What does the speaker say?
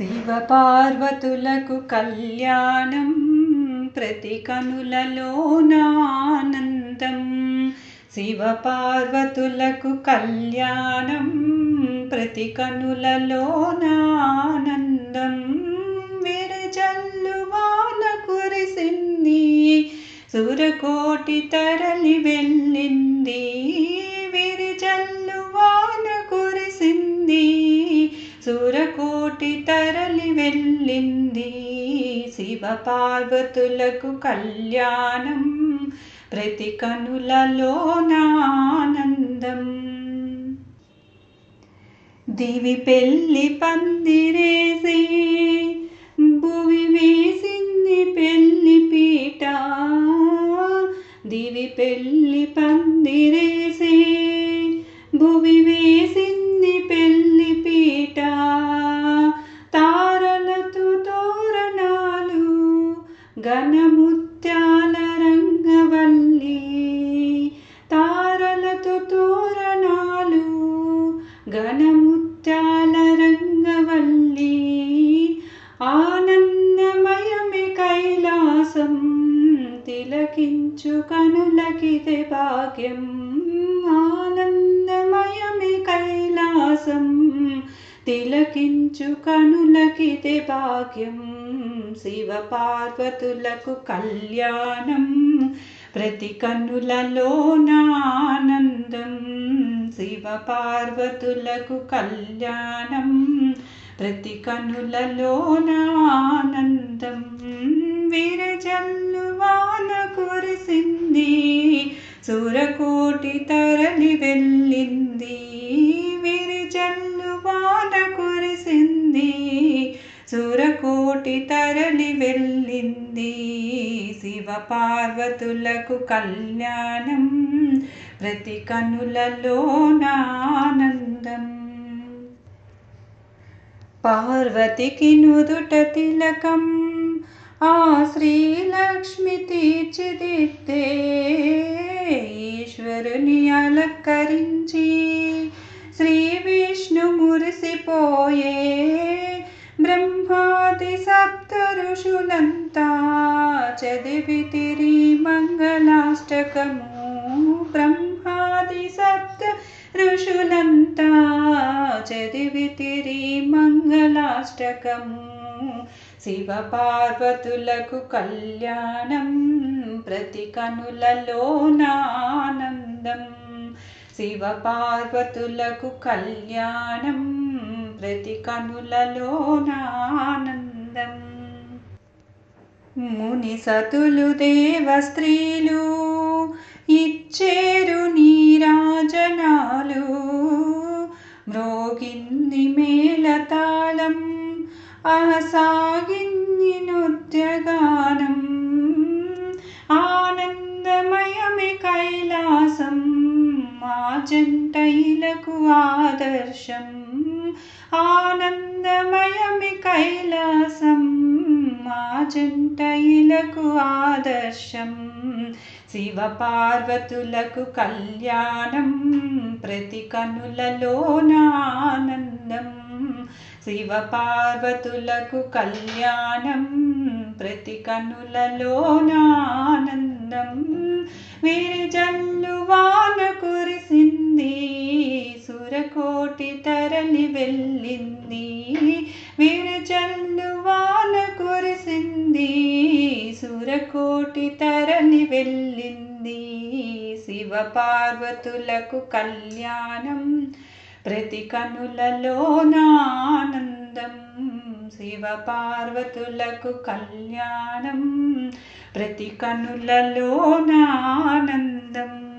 శివ పార్వతులకు కళ్యాణం ప్రతి కనులలోనానందం శివ పార్వతులకు కళ్యాణం ప్రతి కనులలోనానందం విరజల్లు వాన కురిసింది సురకోటి తరలి వెళ్ళింది. సురకోటి తరలి వెళ్ళింది శివ పార్వతులకు కళ్యాణం ప్రతి కనులలో నానందం దివి పెళ్ళి పందిరేసి భువి వేసింది పెళ్ళి పీట. దివి పెళ్ళి ప తిలకించు కనులకిదే భాగ్యం. ఆనందమయమే కైలాసం. తిలకించు కనులకిదే భాగ్యం. శివ పార్వతులకు కళ్యాణం. ప్రతి కన్నులలోనానందం శివ పార్వతులకు కళ్యాణం. ప్రతి కనులలోనానందం విరజల్లు వాన కురిసింది. సూరకోటి తరలి వెళ్ళింది. విరిజల్లు వాన కురిసింది. సూరకోటి తరలి వెళ్ళింది. శివ పార్వతులకు కళ్యాణం ప్రతి కనులలోనానందం పార్వతికి నుదుట తిలకం ఆ శ్రీలక్ష్మి తీర్చిదిద్దే ఈశ్వరుని అలంకరించి శ్రీ విష్ణు మురిసిపోయే బ్రహ్మాది సప్త ఋషులంతా చదివితిరి మంగళాష్టకము. బ్రహ్మాది సప్త ఋషులంతా చదివితిరి మంగళాష్టకము. శివ పార్వతులకు కళ్యాణం ప్రతి కనులలోనానందం శివ పార్వతులకు కళ్యాణం ప్రతి కనులలోనానందం ముని సతులు దేవ స్త్రీలు ఇచ్చేరు నీరాజనాలు. మ్రోగింది మేళతాళం అహసాగింది నృత్యగానం ఆనందమయమే కైలాసం మా జంటైలకు ఆదర్శం ఆనందమయమి కైలాసం మా జంటైలకు ఆదర్శం శివ పార్వతులకు కళ్యాణం ప్రతి కనులలోనానందం శివ శివపార్వతులకు కళ్యాణం ప్రతి కనులలోనానందం విరిజల్లు వాన కురిసింది సురకోటి తరలి వెళ్ళింది. విరిజల్లు వాన కురిసింది సురకోటి తరలి వెళ్ళింది. శివ పార్వతులకు కళ్యాణం ప్రతి కనులలోనానందం శివ పార్వతులకు కళ్యాణం. ప్రతి కనులలోనానందం